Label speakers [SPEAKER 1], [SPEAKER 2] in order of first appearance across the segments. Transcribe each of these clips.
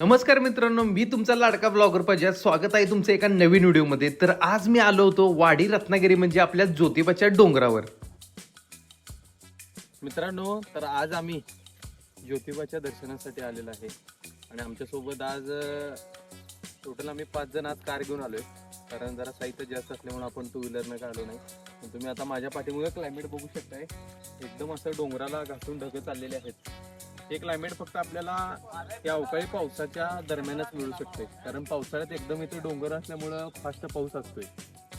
[SPEAKER 1] नमस्कार मित्रांनो मी तुमचा लाडका ब्लॉगर पाहिजे स्वागत आहे तुमचं एका नवीन व्हिडिओमध्ये. तर आज मी आलो होतो वाडी रत्नागिरी म्हणजे आपल्या ज्योतिबाच्या डोंगरावर.
[SPEAKER 2] मित्रांनो तर आज आम्ही ज्योतिबाच्या दर्शनासाठी आलेलो आहे. आणि आमच्यासोबत आज टोटल आम्ही पाच जण आज कार घेऊन आलोय. कारण जरा साहित्य जास्त असल्यामुळे आपण टू व्हीलरनं का काढलो नाही. पण तुम्ही आता माझ्या पाठीमुळे क्लायमेट बघू शकताय. एकदम असं डोंगराला घासून ढगं चाललेले आहेत. हे क्लायमेट फक्त आपल्याला या अवकाळी पावसाच्या दरम्यानच मिळू शकते. कारण पावसाळ्यात एकदम इथे डोंगर असल्यामुळं फास्ट पाऊस असतोय.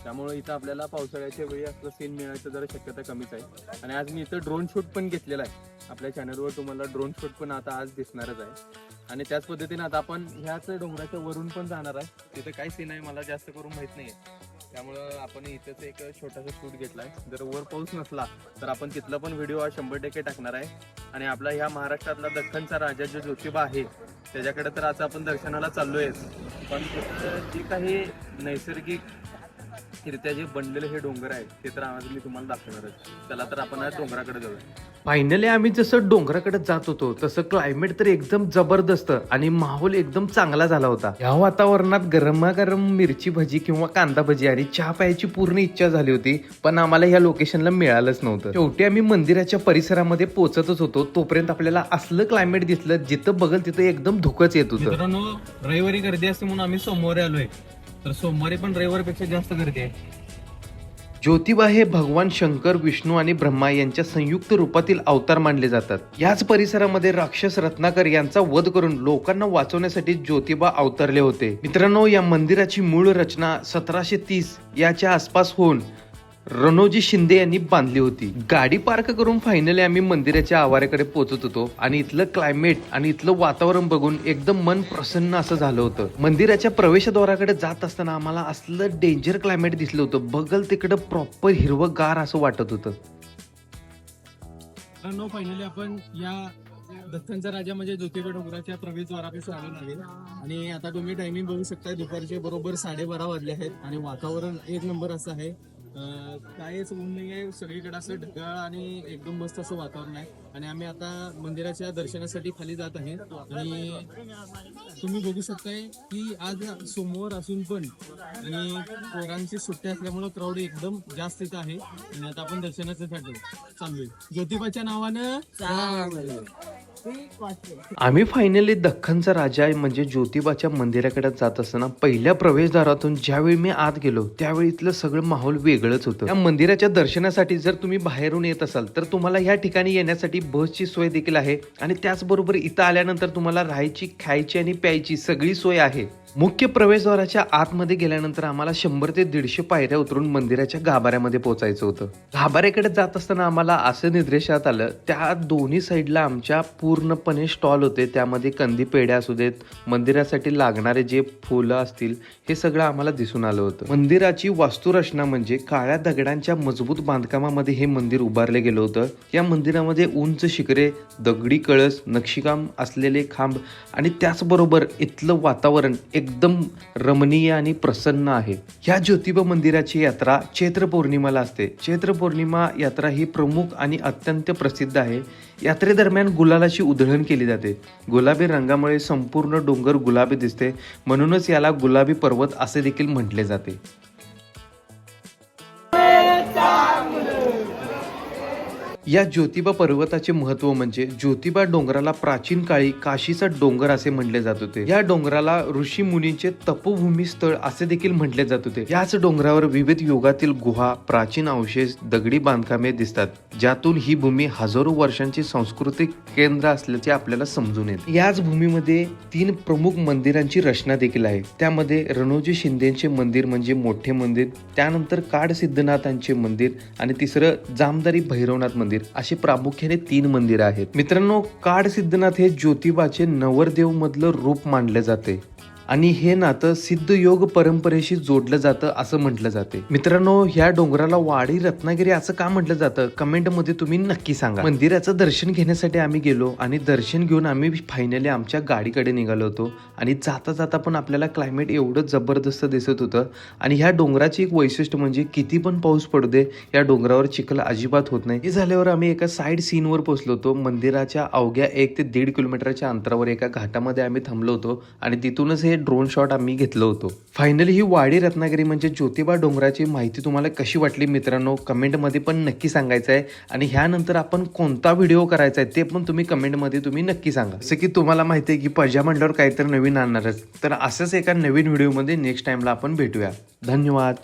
[SPEAKER 2] त्यामुळे इथं आपल्याला पावसाळ्याच्या वेळी असलं सीन मिळायचं जरा शक्यता कमीच आहे. आणि आज मी इथं ड्रोन शूट पण घेतलेला आहे. आपल्या चॅनलवर तुम्हाला ड्रोन शूट पण आता आज दिसणारच आहे. आणि त्याच पद्धतीने आता आपण ह्याच डोंगराच्या वरून पण जाणार आहे. तिथं काय सीन आहे मला जास्त करून माहीत नाही त्यामुळं आपण इथंच एक छोटासा शूट घेतलाय. जर वर पाऊस नसला तर आपण तिथला पण व्हिडिओ हा शंभर टक्के टाकणार आहे. आणि आपला ह्या महाराष्ट्रातला दख्खनचा राजा जो ज्योतिबा आहे त्याच्याकडे तर आज आपण दर्शनाला चाललोय पण जे काही नैसर्गिक रित्या जे बनलेले हे डोंगर आहेत ते तर आज मी तुम्हाला दाखवणारच. चला तर आपण आज डोंगराकडे जाऊया.
[SPEAKER 1] फायनली आम्ही जसं डोंगराकडे जात होतो तसं क्लायमेट तर एकदम जबरदस्त आणि माहोल एकदम चांगला झाला होता. या वातावरणात गरमागरम मिरची भजी किंवा कांदा भजी आणि चहा प्यायची पूर्ण इच्छा झाली होती पण आम्हाला ह्या लोकेशनला मिळालंच नव्हतं. शेवटी आम्ही मंदिराच्या परिसरामध्ये पोहोचतच होतो तोपर्यंत आपल्याला असलं क्लायमेट दिसलं जिथं बघल तिथं एकदम धुकच येत होतं.
[SPEAKER 2] रविवारी गर्दी असते म्हणून आम्ही सोमवारी आलोय. तर सोमवारी पण रविवारपेक्षा जास्त गर्दी आहे.
[SPEAKER 1] ज्योतिबा हे भगवान शंकर विष्णू आणि ब्रह्मा यांच्या संयुक्त रूपातील अवतार मानले जातात. याच परिसरामध्ये राक्षस रत्नाकर यांचा वध करून लोकांना वाचवण्यासाठी ज्योतिबा अवतरले होते. मित्रांनो या मंदिराची मूळ रचना सतराशे तीस याच्या आसपास होऊन रणोजी शिंदे यांनी बांधली होती. गाडी पार्क करून फायनली आम्ही मंदिराच्या आवाराकडे पोहोचत होतो आणि इथलं क्लायमेट आणि इथलं वातावरण बघून एकदम मन प्रसन्न असं झालं होतं. मंदिराच्या प्रवेशद्वाराकडे जात असताना आम्हाला असलं डेंजर क्लायमेट दिसलं होतं. बगल तिकडं प्रॉपर हिरवगार असं वाटत होतं.
[SPEAKER 2] मित्रांनो फायनली आपण या दत्तांचा राजा म्हणजे ज्योतिबा डोंगराच्या प्रवेशद्वारापासून आलो लागेल. आणि आता तुम्ही टायमिंग बघू शकता दुपारचे बरोबर साडेबारा वाजले आहेत आणि वातावरण एक नंबर असं आहे. काहीच ऊन नाही आहे सगळीकडे असं ढगाळ आणि एकदम मस्त असं वातावरण आहे. आणि आम्ही आता मंदिराच्या दर्शनासाठी खाली जात आहे. आणि तुम्ही बघू शकताय की आज सोमवार असून पण आणि पोरांची सुट्टी असल्यामुळं क्राऊड एकदम जास्त इथं आहे. आणि आता आपण दर्शनासाठी चालू ज्योतिबाच्या नावानं
[SPEAKER 1] आम्ही फायनली दख्खनचा राजा म्हणजे ज्योतिबाच्या मंदिराकडे जात असताना पहिल्या प्रवेशद्वारातून ज्यावेळी मी आत गेलो त्यावेळी इथलं सगळं माहोल वेगळंच होतं. या मंदिराच्या दर्शनासाठी जर तुम्ही बाहेरून येत असाल तर तुम्हाला या ठिकाणी येण्यासाठी बसची सोय देखील आहे. आणि त्याचबरोबर इथं आल्यानंतर तुम्हाला राहायची खायची आणि प्यायची सगळी सोय आहे. मुख्य प्रवेशद्वाराच्या आतमध्ये गेल्यानंतर आम्हाला शंभर ते दीडशे पायऱ्या उतरून मंदिराच्या गाभाऱ्यामध्ये पोहोचायचं होतं. गाभाऱ्याकडे जात असताना आम्हाला असं निर्देशात आलं त्या दोन्ही साईडला आमच्या पूर्णपणे स्टॉल होते. त्यामध्ये कंदी पेढ्या असू देत मंदिरासाठी लागणारे जे फुलं असतील हे सगळं आम्हाला दिसून आलं होतं. मंदिराची वास्तुरचना म्हणजे काळ्या दगडांच्या मजबूत बांधकामामध्ये हे मंदिर उभारले गेलं होतं. या मंदिरामध्ये उंच शिखरे दगडी कळस नक्षीकाम असलेले खांब आणि त्याचबरोबर इथलं वातावरण एक एकदम रमणीय आणि प्रसन्न आहे. ह्या ज्योतिबा मंदिराची यात्रा चैत्र पौर्णिमाला असते. चैत्र पौर्णिमा यात्रा ही प्रमुख आणि अत्यंत प्रसिद्ध आहे. यात्रेदरम्यान गुलालाची उधळण केली जाते. गुलाबी रंगामुळे संपूर्ण डोंगर गुलाबी दिसते. म्हणूनच याला गुलाबी पर्वत असे देखील म्हटले जाते. या ज्योतिबा पर्वताचे महत्त्व म्हणजे ज्योतिबा डोंगराला प्राचीन काळी काशीचा डोंगर असे म्हटले जात होते. या डोंगराला ऋषी मुनींचे तपोभूमी स्थळ असे देखील म्हटले जात होते. याच डोंगरावर विविध युगातील गुहा प्राचीन अवशेष दगडी बांधकामे दिसतात ज्यातून ही भूमी हजारो वर्षांची सांस्कृतिक केंद्र असल्याचे आपल्याला समजून येते. याच भूमीमध्ये तीन प्रमुख मंदिरांची रचना देखील आहे. त्यामध्ये रणोजी शिंदेचे मंदिर म्हणजे मोठे मंदिर त्यानंतर काड सिद्धनाथांचे मंदिर आणि तिसरं जामदारी भैरवनाथ मंदिर. असे प्रामुख्याने तीन मंदिर आहेत. मित्रांनो काड सिद्धनाथ हे ज्योतिबाचे नवरदेव मधलं रूप मानले जाते. आणि हे नातं सिद्ध योग परंपरेशी जोडलं जातं असं म्हटलं जाते. मित्रांनो ह्या डोंगराला वाडी रत्नागिरी असं का म्हटलं जातं? कमेंटमध्ये तुम्ही नक्की सांगा. मंदिराचं दर्शन घेण्यासाठी आम्ही गेलो आणि दर्शन घेऊन आम्ही फायनली आमच्या गाडीकडे निघालो होतो. आणि जाता जाता पण आपल्याला क्लायमेट एवढं जबरदस्त दिसत होतं. आणि ह्या डोंगराची एक वैशिष्ट्य म्हणजे किती पण पाऊस पडू दे या डोंगरावर चिखल अजिबात होत नाही. हे झाल्यावर आम्ही एका साईड सीनवर पोहोचलो होतो. मंदिराच्या अवघ्या एक ते दीड किलोमीटरच्या अंतरावर एका घाटामध्ये आम्ही थांबलो होतो. आणि तिथूनच हे ड्रोन शॉट आम्ही घेतलं होतो. फायनली ही वाडी रत्नागिरी म्हणजे ज्योतिबा डोंगराची माहिती तुम्हाला कशी वाटली मित्रांनो? कमेंटमध्ये पण नक्की सांगायचं आहे आणि ह्यानंतर आपण कोणता व्हिडिओ करायचा आहे ते पण तुम्ही कमेंटमध्ये तुम्ही नक्की सांगा. जसं की तुम्हाला माहिती आहे की पजा म्हणल्यावर काहीतरी नवीन आणणारच. तर असंच एका नवीन व्हिडिओमध्ये नेक्स्ट टाईमला आपण भेटूया. धन्यवाद.